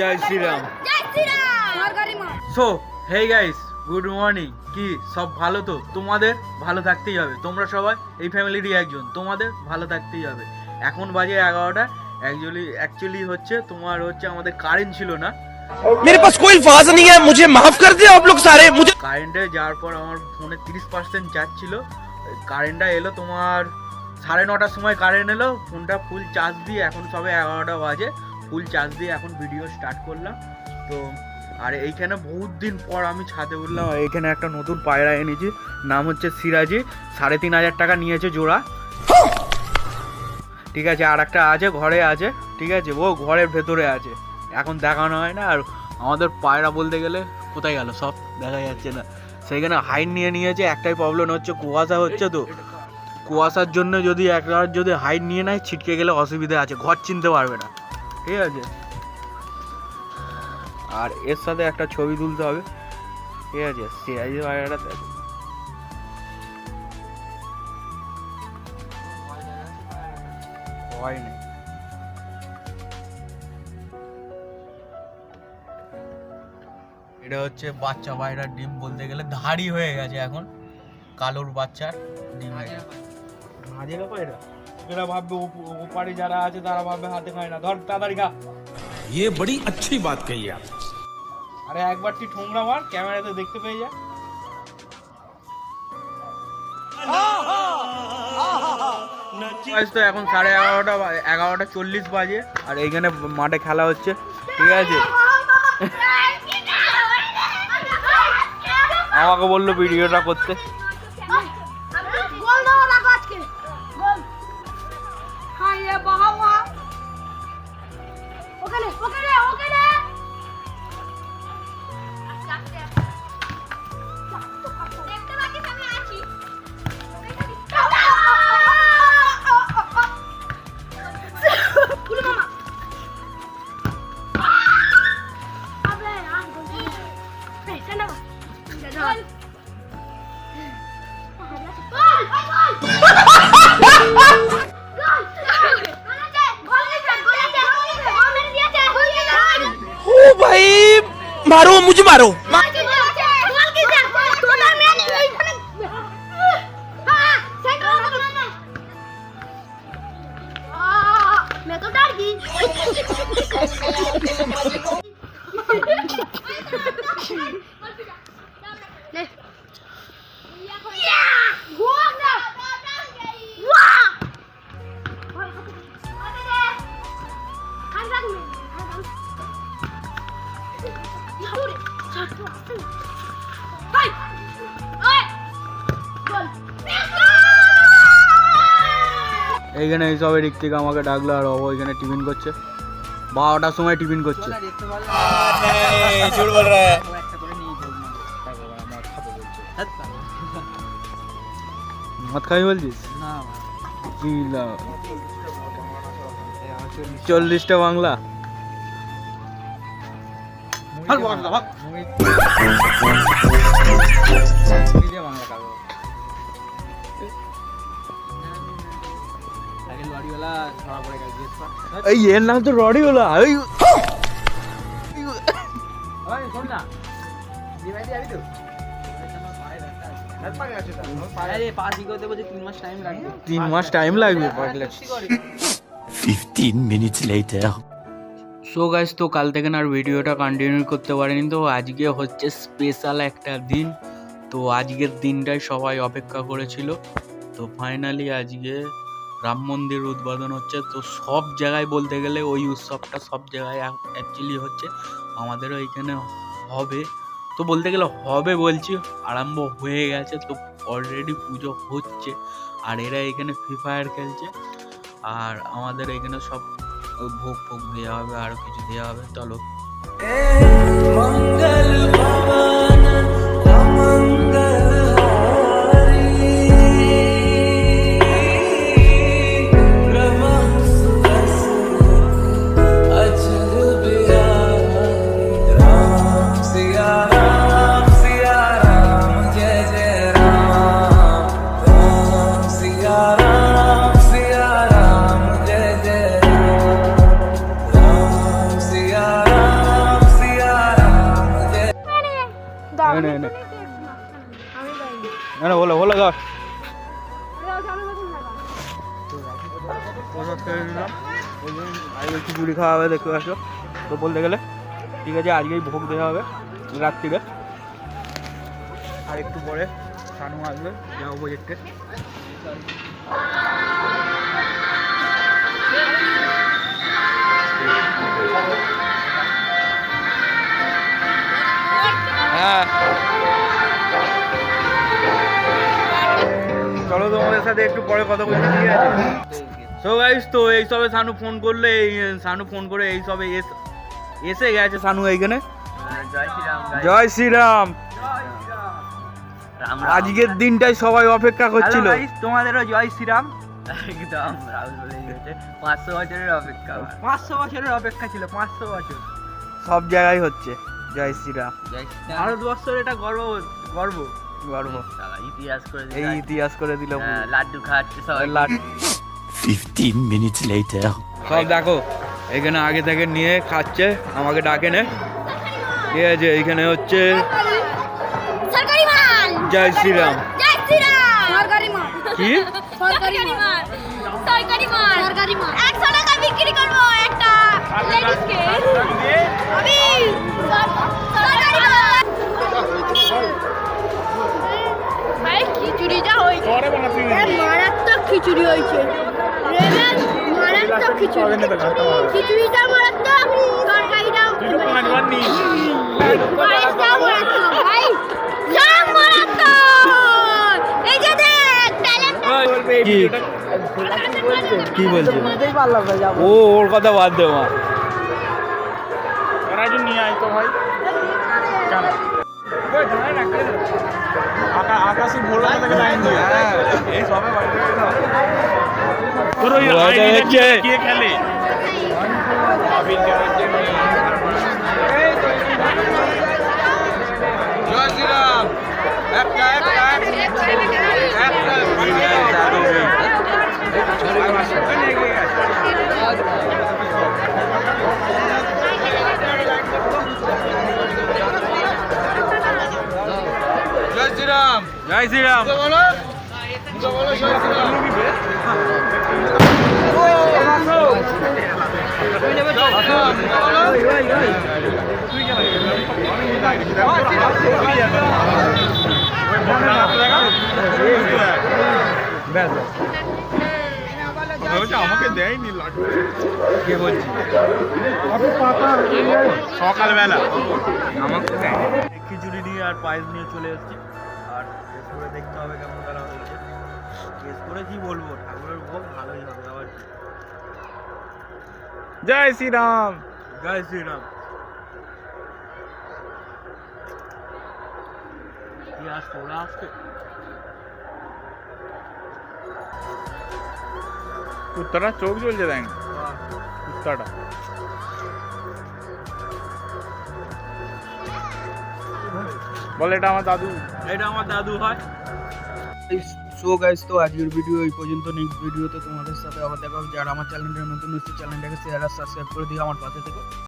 জয় Shriram. So hey guys good morning কি সব ভালো তো? তোমাদের ভালো থাকতেই হবে। তোমরা সবাই এই ফ্যামিলিরই একজন। তোমাদের ভালো থাকতেই হবে। এখন বাজে এগারোটা। অ্যাকচুয়ালি অ্যাকচুয়ালি হচ্ছে তোমার হচ্ছে আমাদের কারেন্ট ছিল না। মেরে পাস কোই ফাজ নেই হ্যায় মুঝে মাফ কর দিও আপ লোগ সারে মুঝে কারেন্টে যাওয়ার পর আমার ফোনে 30 পার্সেন্ট চার্জ ছিল। কারেন্টটা এলো তোমার সাড়ে নটার সময় কারেন্ট এলো। ফোনটা ফুল চার্জ দিয়ে এখন সবে এগারোটা বাজে। ফুল চার্জ দিয়ে এখন ভিডিও স্টার্ট করলাম। তো, আর এইখানে বহুত দিন পর আমি ছাদে উঠলাম এইখানে একটা নতুন পায়রা এনেছি, নাম হচ্ছে সিরাজি, সাড়ে তিন হাজার টাকা নিয়েছে জোড়া। ঠিক আছে, আর একটা আছে, ঘরে আছে, ঠিক আছে, ও ঘরের ভেতরে আছে। এখন দেখানো হয় না, আর আমাদের পায়রা বলতে গেলে কোথায় গেল, সব দেখা যাচ্ছে না। সেইখানে হাইট নিয়ে নিয়েছে, একটাই প্রবলেম হচ্ছে, কুয়াশা হচ্ছে তো। কুয়াশার জন্য যদি একবার যদি হাইট নিয়ে নেয়, ছিটকে গেলে অসুবিধা আছে, ঘর চিনতে পারবে না। ঠিক আছে। আর এর সাথে একটা ছবি তুলতে হবে। ঠিক আছে সিরাজি পায়রাটা দেখো। হয় না এটা হচ্ছে বাচ্চা পায়রার ডিম বলতে গেলে ধাড়ি হয়ে গেছে এখন। কালোর বাচ্চার ডিম এটা হাজিরা পায়রা এরা ভাববে ও- ওপারে যারা আছে তারা ভাববে হাতে খায় না ধর তাড়াতাড়ি খা ये बड़ी अच्छी बात कही आप আরে একবার তুই ঠোংরা মার ক্যামেরাতে দেখতে পেয়ে যা Guys, তো এখন সাড়ে এগারোটা বা- এগারোটা চল্লিশ বাজে আর এইখানে মাঠে খেলা হচ্ছে ঠিক আছে আমাকে বললো ভিডিওটা করতে পারো Thank you. এইখানে এইসবের দিক থেকে আমাকে ডাকলো আর ও এখানে টিফিন করছে। বারোটার সময় টিফিন করছে। মদ খাই বলছিস? চল্লিশটা। বাংলা। বাংলা। এই এর নাম তো রডি হলো ওই তিন মাস টাইম লাগবে। 15 minutes later. সো গাইস তো কাল থেকে না আর ভিডিওটা কন্টিনিউ করতে পারিনি তো আজকে হচ্ছে স্পেশাল একটা দিন। তো আজকের দিনটাই সবাই অপেক্ষা করেছিল। তো ফাইনালি আজকে রাম মন্দির উদ্বোধন হচ্ছে তো সব জায়গায় বলতে গেলে ওই উৎসবটা সব জায়গায় অ্যাকচুয়ালি হচ্ছে আমাদেরও এইখানে হবে। তো বলতে গেলে হবে বলছি আরম্ভ হয়ে গেছে তো অলরেডি পুজো হচ্ছে আর এরা এখানে ফ্রি ফায়ার খেলছে আর আমাদের এখানে সব ভোগ ফোগ দেওয়া হবে আরও কিছু দেওয়া হবে চলো। Ram, না বলো বলো দাও চুড়ি খাওয়া হবে দেখতে আসো তো বলতে গেলে ঠিক আছে আজকেই ভোগ দেওয়া হবে রাত্রিরে আর একটু পরে সানু আসবে যাব প্রজেক্টে হ্যাঁ। চলো তোমাদের সাথে একটু পরে কথা বলছি ঠিক আছে? সো গাইস তো এই সবে সানু ফোন করলে এই সানু ফোন করে এই সবে এস- এসে গেছে সানু এইখানে। জয় শ্রীরাম। আজকের দিনটাই সবাই অপেক্ষা করছিল। তোমাদেরও জয় শ্রীরাম। একদম রাহুল বলে দিয়েছে। পাঁচশো বছরের অপেক্ষা। পাঁচশো বছরের অপেক্ষা ছিল পাঁচশো বছর। সব জায়গায় হচ্ছে জয় শ্রীরাম। ভারতবর্ষের এটা গর্ব গর্ব। গর্ব। ইতিহাস করে এই ইতিহাস করে দিল হ্যাঁ, লাড্ডু খাচ্ছে সবাই। লাট- 15 minutes later. সব দেখো এখানে আগে থেকে নিয়ে খাচ্ছে আমাকে ডাকে নে। ঠিক আছে এইখানে হচ্ছে জয় শ্রীরাম। জয় শ্রীরাম। সরকারি মাল। কি? সরকারি মাল। সরকারি মাল। সরকারি মাল। 100 টাকা বিক্রি করব একটা লেডিস কে। আমি সরকারি মাল। ভাই খিচুড়ি যা হয়েছে। মারাত্মক খিচুড়ি হয়েছে। মারাত্মক খিচুড়ি। খিচুড়িটা মারাত্মক। তরকারিটাও মারাত্মক কি? কি বলছে? ও ওর কথা বাদ দে মা। জয় জয় শ্রীরাম। আমাকে দেয়নি লাড্ডু কে বলছি সকালবেলা। আমাকে খিচুড়ি নিয়ে আর পায়েস নিয়ে চলে এসেছি। আর টেস্ট করে দেখতে হবে কেমন তারা হয়েছে। টেস্ট করে কি বলব? ঠাকুরের ভোগ ভালোই হবে আবার কি। জয় শ্রীরাম। জয় শ্রীরাম। কি আসতো ওরা আসছে? কুত্তাটা চোখ জ্বলছে দেখ। কুত্তাটা। বলে এটা আমার দাদু। এটা আমার দাদু হয়। সো গাইস তো আজকের ভিডিও এই পর্যন্ত। নেক্সট ভিডিওতে তোমাদের সাথে আবার দেখা হবে। যারা আমার চ্যানেলটা নতুন হচ্ছে চ্যানেলটাকে শেয়ার আর সাবস্ক্রাইব করে দিও আমার পাশে থেকো।